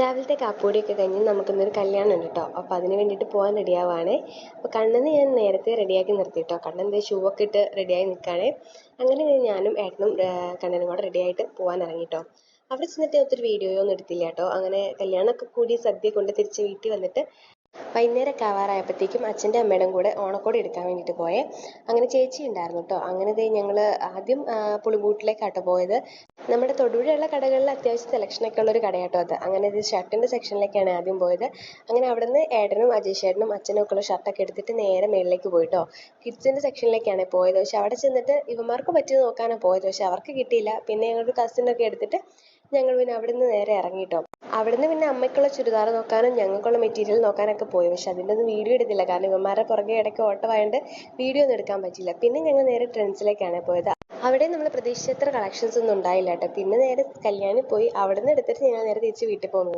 രാവിലത്തെ കാപ്പുകൂടിയൊക്കെ കഴിഞ്ഞ് നമുക്കിന്നൊരു കല്യാണം ഉണ്ട് കേട്ടോ. അപ്പോൾ അതിന് വേണ്ടിയിട്ട് പോകാൻ റെഡിയാവാണ്. അപ്പോൾ കണ്ണന് ഞാൻ നേരത്തെ റെഡിയാക്കി നിർത്തി കേട്ടോ. കണ്ണൻ ദേ ഷൂ ഒക്കെ ഇട്ട് റെഡിയായി നിൽക്കുകയാണ് അങ്ങനെ ഞാനും ഏട്ടനും കണ്ണനും കൂടെ റെഡിയായിട്ട് പോകാൻ ഇറങ്ങി കേട്ടോ. അവിടെ ചെന്നിട്ട് ഒത്തിരി വീഡിയോ ഒന്നും എടുത്തില്ല കേട്ടോ. അങ്ങനെ കല്യാണമൊക്കെ കൂടി സദ്യ കൊണ്ട് തിരിച്ച് വീട്ടിൽ വന്നിട്ട് വൈകുന്നേരമൊക്കെ ആവാറായപ്പോഴത്തേക്കും അച്ഛന്റെ അമ്മയുടെയും കൂടെ ഓണക്കോടി എടുക്കാൻ വേണ്ടിയിട്ട് പോയേ. അങ്ങനെ ചേച്ചി ഉണ്ടായിരുന്നു കേട്ടോ അങ്ങനെ ദേ ഞങ്ങൾ ആദ്യം പുളിബൂട്ടിലേക്കാട്ടോ പോയത്. നമ്മുടെ തൊടുപുഴയുള്ള കടകളിൽ അത്യാവശ്യം സെലക്ഷനൊക്കെ ഉള്ള ഒരു കടയാട്ടോ അത്. അങ്ങനെ ഇത് ഷർട്ടിന്റെ സെക്ഷനിലേക്കാണ് ആദ്യം പോയത്. അങ്ങനെ അവിടുന്ന് ഏട്ടനും അജയ് ചേട്ടനും അച്ഛനും ഒക്കെ ഉള്ള ഷർട്ടൊക്കെ എടുത്തിട്ട് നേരെ മേളിലേക്ക് പോയിട്ടോ കിഡ്സിന്റെ സെക്ഷനിലേക്കാണ് പോയത്. പക്ഷെ അവിടെ ചെന്നിട്ട് ഇവന്മാർക്ക് പറ്റിയത് നോക്കാനാണ് പോയത്. പക്ഷെ അവർക്ക് കിട്ടിയില്ല. പിന്നെ ഞങ്ങളൊരു കസിനൊക്കെ എടുത്തിട്ട് ഞങ്ങൾ പിന്നെ അവിടുന്ന് നേരെ ഇറങ്ങിട്ടോ അവിടുന്ന് പിന്നെ അമ്മയ്ക്കുള്ള ചുരിദാർ നോക്കാനും ഞങ്ങൾക്കുള്ള മെറ്റീരിയൽ നോക്കാനൊക്കെ പോയി. പക്ഷെ അതിന്റെ ഒന്നും വീഡിയോ എടുത്തില്ല. കാരണം ഇവന്മാരുടെ പുറകെ ഇടയ്ക്ക് ഓട്ടമായതുകൊണ്ട് വീഡിയോ ഒന്നും എടുക്കാൻ പറ്റില്ല പിന്നെ ഞങ്ങൾ നേരെ ട്രെൻഡ്സിലേക്കാണ് പോയത്. അവിടെ നമ്മൾ പ്രതീക്ഷിച്ചത്ര കളക്ഷൻസ് ഒന്നും ഉണ്ടായില്ല കേട്ടോ. പിന്നെ നേരെ കല്യാണി പോയി. അവിടെ നിന്ന് എടുത്തിട്ട് ഞങ്ങൾ നേരെ തിരിച്ച് വീട്ടിൽ പോകുന്നു.